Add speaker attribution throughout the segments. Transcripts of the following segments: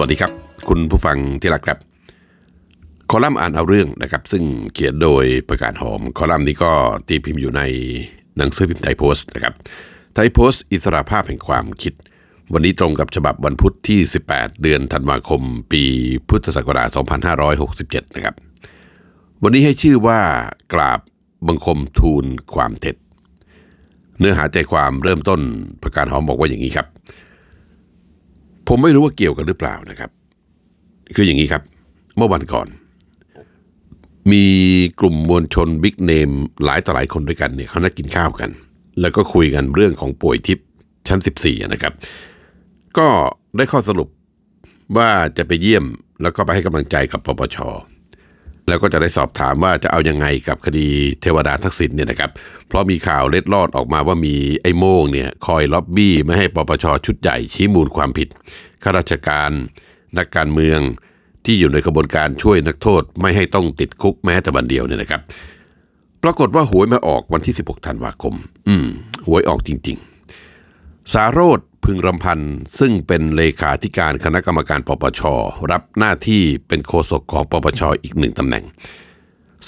Speaker 1: วัสดีครับ คุณผู้ฟังที่รักครับ คอลัมน์อ่านเอาเรื่องนะครับ ซึ่งเขียนโดยประกาศหอม คอลัมน์นี้ก็ตีพิมพ์อยู่ในหนังสือพิมพ์ไทยโพสต์นะครับ ไทยโพสต์ อิสระภาพแห่งความคิด วันนี้ตรงกับฉบับวันพุธที่ 18 เดือนธันวาคม ปีพุทธศักราช 2567 นะครับ วันนี้ให้ชื่อว่ากราบบังคมทูลความเท็จ เนื้อหาใจความเริ่มต้นประกาศหอมบอกว่าอย่างนี้ครับ ผมไม่รู้ว่าเกี่ยวกันหรือเปล่านะครับ คืออย่างนี้ครับ เมื่อวันก่อน มีกลุ่มมวลชนบิ๊กเนมหลายต่อหลายคนด้วยกันเนี่ยเขานัดกินข้าวกัน แล้วก็คุยกันเรื่องของป่วยทิพย์ชั้น 14 นะครับ ก็ได้ข้อสรุปว่าจะไปเยี่ยมแล้วก็ไปให้กำลังใจกับปปช แล้วก็จะได้สอบถามว่าจะเอายังไงกับคดีเทวดาทักษิณเนี่ยนะครับ เพราะมีข่าวเล็ดลอดออกมาว่ามีไอ้โม่งเนี่ยคอยล็อบบี้ไม่ให้ปปชชุดใหญ่ชี้มูลความผิดข้าราชการ นักการเมืองที่อยู่ในกระบวนการช่วยนักโทษ ไม่ให้ต้องติดคุกแม้แต่วันเดียวเนี่ยนะครับ ปรากฏว่าหวยมาออกวันที่ 16 ธันวาคม อืมหวยออกจริง ๆ สารโรธ พึงรำพันธ์ซึ่งเป็นเลขาธิการคณะกรรมการปปช รับหน้าที่เป็นโฆษกของปปชอีกหนึ่งตำแหน่ง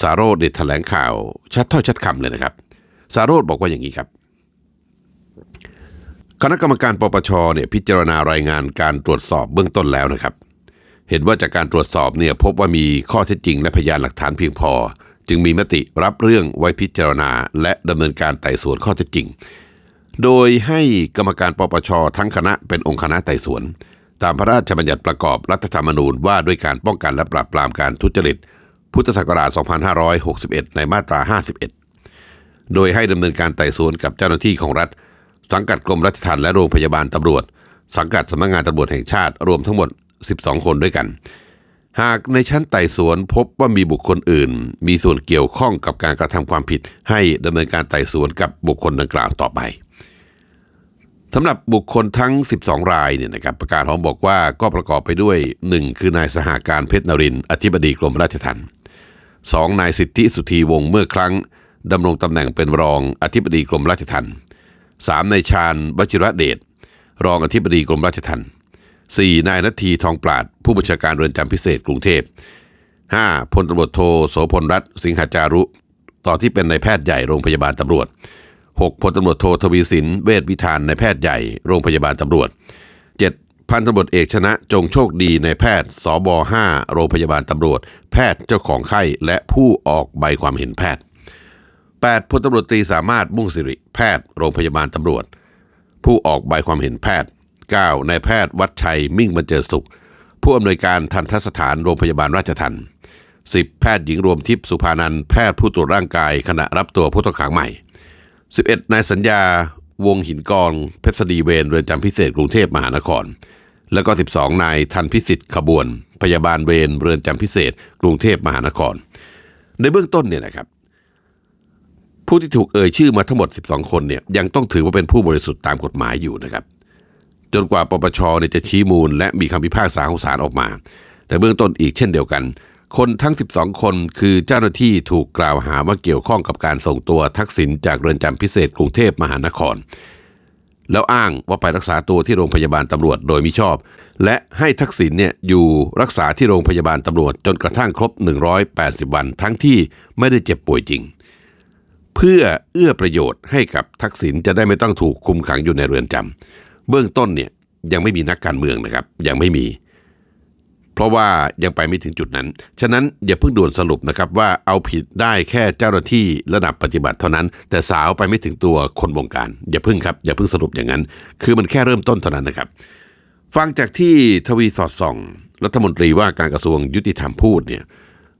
Speaker 1: สารโรธได้แถลงข่าวชัดถ้อยชัดคำเลยนะครับ สารโรธบอกว่าอย่างนี้ครับ คณะกรรมการปปชเนี่ยพิจารณารายงานการตรวจสอบเบื้องต้นแล้วนะครับ เห็นว่าจากการตรวจสอบเนี่ยพบว่ามีข้อเท็จจริงและพยานหลักฐานเพียงพอ จึงมีมติรับเรื่องไว้พิจารณา และดำเนินการไต่สวนข้อเท็จจริง โดยให้กรรมการปปชทั้งคณะเป็นองค์คณะไต่สวน ตามพระราชบัญญัติประกอบรัฐธรรมนูญว่าด้วยการป้องกันและปราบปรามการทุจริต พุทธศักราช 2561 ในมาตรา 51 โดยให้ดำเนินการไต่สวนกับเจ้าหน้าที่ของรัฐ สังกัดกรมราชทัณฑ์และโรงพยาบาลตำรวจ สังกัดสำนักงานตำรวจแห่งชาติรวมทั้งหมด 12 คนด้วยกัน หากในชั้นไต่สวนพบว่ามีบุคคลอื่น มีส่วนเกี่ยวข้องกับการกระทำความผิด ให้ดำเนินการไต่สวนกับบุคคลดังกล่าวต่อไป สำหรับบุคคลทั้ง 12 รายเนี่ยนะครับประกาศหอมบอกว่าก็ประกอบไปด้วย 1. คือนายสหาการเพชรนรินทร์อธิบดีกรมราชทัณฑ์ 2. นายสิทธิสุธีวงศ์เมื่อครั้งดำรงตำแหน่งเป็นรองอธิบดีกรมราชทัณฑ์ 3. นายชาญวชิระเดชรองอธิบดีกรมราชทัณฑ์ 4. นายนาทีทองปราด ผู้บัญชาการเรือนจำพิเศษกรุงเทพ 5. พลตำรวจโทโสพลรัตน์สิงหาจารุ ต่อที่เป็นนายแพทย์ใหญ่โรงพยาบาลตำรวจ 6. พลตำรวจโททวีสิน เวชวิธานในแพทย์ใหญ่โรงพยาบาลตำรวจ 7. พันตำรวจเอกชนะจงโชคดีในแพทย์สบ5โรงพยาบาลตำรวจ แพทย์เจ้าของไข้และผู้ออกใบความเห็นแพทย์ 8. พลตำรวจตรีสามารถมุ่งสิริแพทย์โรงพยาบาลตำรวจ ผู้ออกใบความเห็นแพทย์ 9. นายแพทย์วัดชัยมิ่งบรรเจิดสุข ผู้อำนวยการทันทสถานโรงพยาบาลราชทัณฑ์ 10. แพทย์หญิงรวมทิพย์สุภานันแพทย์ผู้ตรวจร่างกายขณะรับตัวผู้ต้องขังใหม่ 11. นายสัญญาวงหินกองเพชรดีเวนเรือนจำพิเศษกรุงเทพมหานคร แล้วก็ 12 นายทันพิสิทธิ์ขบวน พยาบาลเวรเรือนจำพิเศษกรุงเทพมหานคร ในเบื้องต้นเนี่ยนะครับ ผู้ที่ถูกเอ่ยชื่อมาทั้งหมด 12 คนเนี่ยยังต้องถือว่าเป็นผู้บริสุทธิ์ตามกฎหมายอยู่นะครับ จนกว่าปปชเนี่ยจะชี้มูล และมีคำพิพากษาของศาลออกมา แต่เบื้องต้นอีกเช่นเดียวกัน คนทั้ง 12 คนคือเจ้าหน้าที่ถูกกล่าวหาว่าเกี่ยวข้องกับการส่งตัวทักษิณจากเรือนจำพิเศษกรุงเทพมหานคร แล้วอ้างว่าไปรักษาตัวที่โรงพยาบาลตำรวจโดยมิชอบ และให้ทักษิณเนี่ยอยู่รักษาที่โรงพยาบาลตำรวจจนกระทั่งครบ 180 วัน ทั้งที่ไม่ได้เจ็บป่วยจริง เพื่อเอื้อประโยชน์ให้กับทักษิณจะได้ไม่ต้องถูกคุมขังอยู่ในเรือนจำเบื้องต้นเนี่ยยังไม่มีนักการเมืองนะครับ ยังไม่มี ราะว่ายังไปไม่ถึงจุดนั้น ฉะนั้นอย่าเพิ่งด่วนสรุปนะครับว่าเอาผิดได้แค่เจ้าหน้าที่ระดับปฏิบัติเท่านั้น แต่สาวไปไม่ถึงตัวคนบงการ อย่าเพิ่งครับอย่าเพิ่งสรุปอย่างนั้น คือมันแค่เริ่มต้นเท่านั้นนะครับ ฟังจากที่ทวีสอดส่อง รัฐมนตรีว่าการกระทรวงยุติธรรมพูดเนี่ย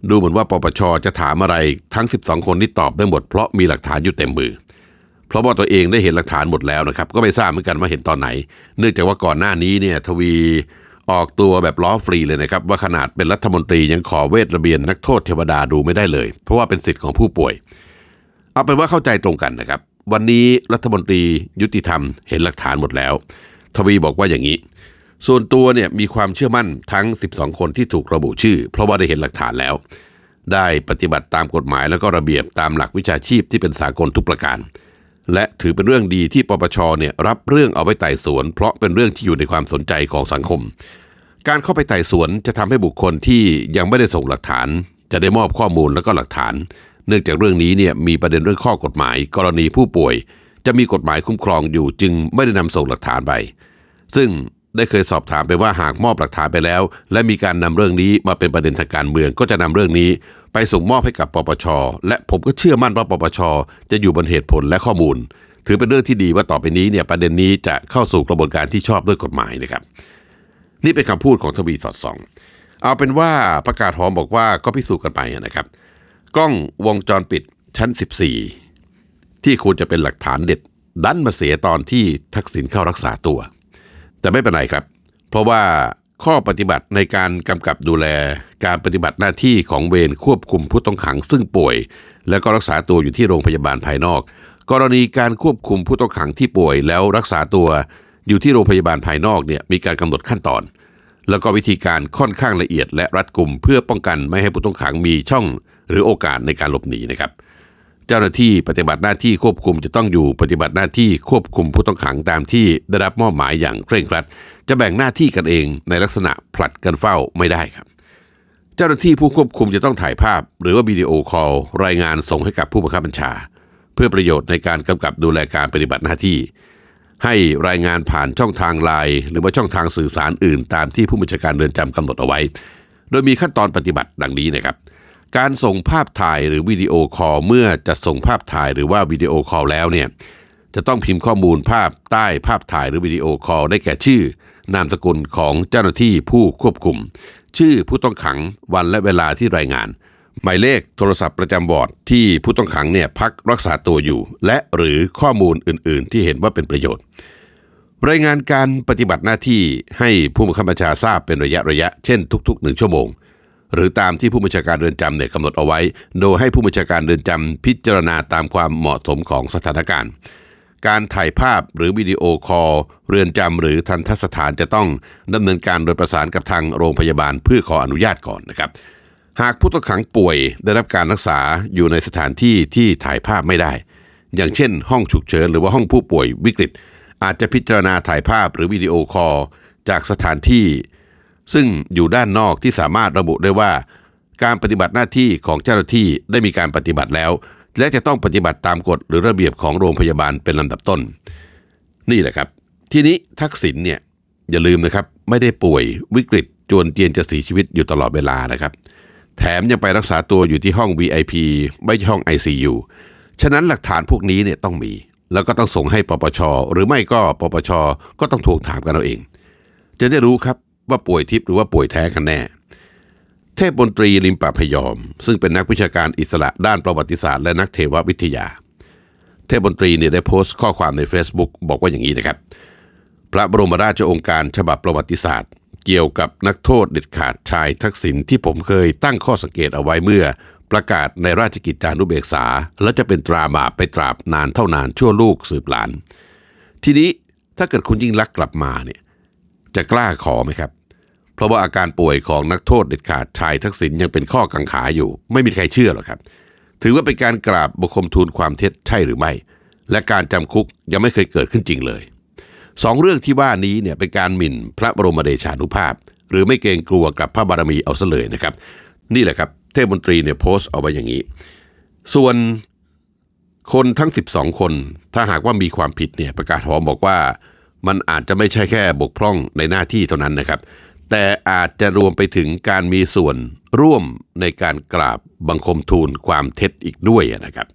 Speaker 1: ดูเหมือนว่าปปชจะถามอะไรทั้ง 12 คนที่ตอบได้หมดเพราะมีหลักฐานอยู่เต็มมือ เพราะว่าตัวเองได้เห็นหลักฐานหมดแล้วนะครับ ก็ไม่ทราบเหมือนกันว่าเห็นตอนไหน เนื่องจากว่าก่อนหน้านี้เนี่ยทวี ออกตัวแบบล้อฟรีเลยนะครับว่าขนาดเป็นรัฐมนตรียังขอเวทระเบียนนักโทษเทวดาดูไม่ได้เลย เพราะว่าเป็นสิทธิ์ของผู้ป่วย เอาเป็นว่าเข้าใจตรงกันนะครับ วันนี้รัฐมนตรียุติธรรมเห็นหลักฐานหมดแล้ว ทวีบอกว่าอย่างนี้ ส่วนตัวเนี่ยมีความเชื่อมั่นทั้ง 12 คนที่ถูกระบุชื่อ เพราะว่าได้เห็นหลักฐานแล้ว ได้ปฏิบัติตามกฎหมายแล้วก็ระเบียบตามหลักวิชาชีพที่เป็นสากลทุกประการ และถือเป็นเรื่องดีที่ปปชเนี่ยรับเรื่องเอาไว้ไต่สวน เพราะเป็นเรื่องที่อยู่ในความสนใจของสังคม การเข้าไปไต่สวนจะทำให้บุคคลที่ยังไม่ได้ส่งหลักฐาน จะได้มอบข้อมูลและก็หลักฐาน เนื่องจากเรื่องนี้เนี่ยมีประเด็นเรื่องข้อกฎหมาย กรณีผู้ป่วย จะมีกฎหมายคุ้มครองอยู่จึงไม่ได้นำส่งหลักฐานไป ซึ่ง ได้เคยสอบถามไปว่าหากมอบหลักฐานไปแล้ว และมีการนำเรื่องนี้มาเป็นประเด็นทางการเมืองก็จะนำเรื่องนี้ ไปส่งมอบให้กับปปช และผมก็เชื่อมั่นว่าปปช จะอยู่บนเหตุผลและข้อมูล ถือเป็นเรื่องที่ดีว่าต่อไปนี้เนี่ยประเด็นนี้จะเข้าสู่กระบวนการที่ชอบด้วยกฎหมายนะครับ นี่เป็นคำพูดของทวีสอดส่อง เอาเป็นว่าประกาศหอมบอกว่าก็พิสูจน์กันไปนะครับ กล้องวงจรปิดชั้น 14 ที่ควรจะเป็นหลักฐานเด็ดดันมาเสียตอนที่ทักษิณเข้ารักษาตัว แต่ไม่เป็นไรครับ เพราะว่าข้อปฏิบัติในการกำกับดูแลการปฏิบัติหน้าที่ของเวรควบคุมผู้ต้องขังซึ่งป่วย แล้วก็รักษาตัวอยู่ที่โรงพยาบาลภายนอก กรณีการควบคุมผู้ต้องขังที่ป่วย แล้วรักษาตัวอยู่ที่โรงพยาบาลภายนอกเนี่ยมีการกำหนดขั้นตอน แล้วก็วิธีการค่อนข้างละเอียดและรัดกุมเพื่อป้องกันไม่ให้ผู้ต้องขังมีช่อง หรือโอกาสในการหลบหนีนะครับ เจ้าหน้าที่ปฏิบัติหน้าที่ควบคุมจะต้องอยู่ปฏิบัติหน้าที่ควบคุมผู้ต้องขังตามที่ได้รับมอบหมายอย่างเคร่งครัด จะแบ่งหน้าที่กันเองในลักษณะผลัดกันเฝ้าไม่ได้ครับ เจ้าหน้าที่ผู้ควบคุมจะต้องถ่ายภาพ หรือว่าวิดีโอคอลรายงานส่งให้กับผู้บังคับบัญชา เพื่อประโยชน์ในการกำกับดูแลการปฏิบัติหน้าที่ ให้รายงานผ่านช่องทางไลน์หรือว่าช่องทางสื่อสารอื่น ตามที่ผู้บัญชาการเรือนจำกำหนดเอาไว้ โดยมีขั้นตอนปฏิบัติดังนี้นะครับ การส่งภาพถ่ายหรือวิดีโอคอลเมื่อจะส่งภาพถ่ายหรือว่าวิดีโอคอลแล้วเนี่ยจะต้องพิมพ์ข้อมูลภาพใต้ภาพถ่ายหรือวิดีโอคอลได้แก่ชื่อ นามสกุลของเจ้าหน้าที่ผู้ควบคุม ชื่อผู้ต้องขังวันและเวลาที่รายงาน หมายเลขโทรศัพท์ประจำวอร์ดที่ผู้ต้องขังเนี่ยพักรักษาตัวอยู่ และหรือข้อมูลอื่น ๆ ที่เห็นว่าเป็นประโยชน์ รายงานการปฏิบัติหน้าที่ให้ผู้บังคับบัญชาทราบเป็นระยะระยะเช่นทุกๆหนึ่งชั่วโมง หรือตามที่ผู้บัญชาการเรือนจำเนี่ยกำหนดเอาไว้ โดยให้ผู้บัญชาการเรือนจำพิจารณาตามความเหมาะสมของสถานการณ์ การถ่ายภาพหรือวิดีโอคอลเรือนจำหรือทันทสถานจะต้องดำเนินการโดยประสานกับทางโรงพยาบาลเพื่อขออนุญาตก่อนนะครับ หากผู้ต้องขังป่วยได้รับการรักษาอยู่ในสถานที่ที่ถ่ายภาพไม่ได้ อย่างเช่น ห้องฉุกเฉินหรือว่าห้องผู้ป่วยวิกฤต อาจจะพิจารณาถ่ายภาพหรือวิดีโอคอลจากสถานที่ ซึ่งอยู่ด้านนอกที่สามารถระบุได้ว่า การปฏิบัติหน้าที่ของเจ้าหน้าที่ได้มีการปฏิบัติแล้ว และจะต้องปฏิบัติตามกฎหรือระเบียบของโรงพยาบาลเป็นลำดับต้น นี่แหละครับ ทีนี้ทักษิณเนี่ยอย่าลืมนะครับไม่ได้ป่วยวิกฤตจวนเจียนจะเสียชีวิตอยู่ตลอดเวลานะครับ แถมยังไปรักษาตัวอยู่ที่ห้อง VIP ไม่ใช่ห้อง ICU ฉะนั้นหลักฐานพวกนี้เนี่ยต้องมี แล้วก็ต้องส่งให้ปปช หรือไม่ก็ปปช ก็ต้องทวงถามกันเอาเอง จะได้รู้ครับ ว่าป่วยทิพย์หรือว่าป่วยแท้กันแน่ เทพบนตรีลิมปะพยอม ซึ่งเป็นนักวิชาการอิสระด้านประวัติศาสตร์และนักเทววิทยา เทพบนตรีเนี่ยได้โพสต์ข้อความใน Facebook บอกว่าอย่างนี้นะครับ พระบรมราชองค์การฉบับประวัติศาสตร์ เกี่ยวกับนักโทษเด็ดขาดชายทักษิณที่ผมเคยตั้งข้อสังเกตเอาไว้เมื่อประกาศในราชกิจจานุเบกษา และจะเป็นตราบาปไปตราบนานเท่านานชั่วลูกสืบหลาน ทีนี้ถ้าเกิดคุณยิ่งลักกลับมาเนี่ยจะกล้าขอไหมครับ ราะว่าอาการป่วยของนักโทษเด็ดขาดชายทักษิณยังเป็นข้อกังขาอยู่ ไม่มีใครเชื่อหรอกครับ ถือว่าเป็นการกราบบังคมทูลความเท็จใช่หรือไม่ และการจำคุกยังไม่เคยเกิดขึ้นจริงเลยสองเรื่องที่ว่านี้เนี่ยเป็นการหมิ่นพระบรมเดชานุภาพ หรือไม่เกรงกลัวกับพระบารมีเอาซะเลยนะครับ นี่แหละครับ เทพมนตรีเนี่ยโพสต์เอาไว้อย่างนี้ ส่วนคนทั้ง 12 คน ถ้าหากว่ามีความผิดเนี่ยประกาศหอมบอกว่า มันอาจจะไม่ใช่แค่บกพร่องในหน้าที่เท่านั้นนะครับ แต่อาจจะรวมไปถึงการมีส่วนร่วมในการกราบบังคมทูลความเท็จอีกด้วยนะครับ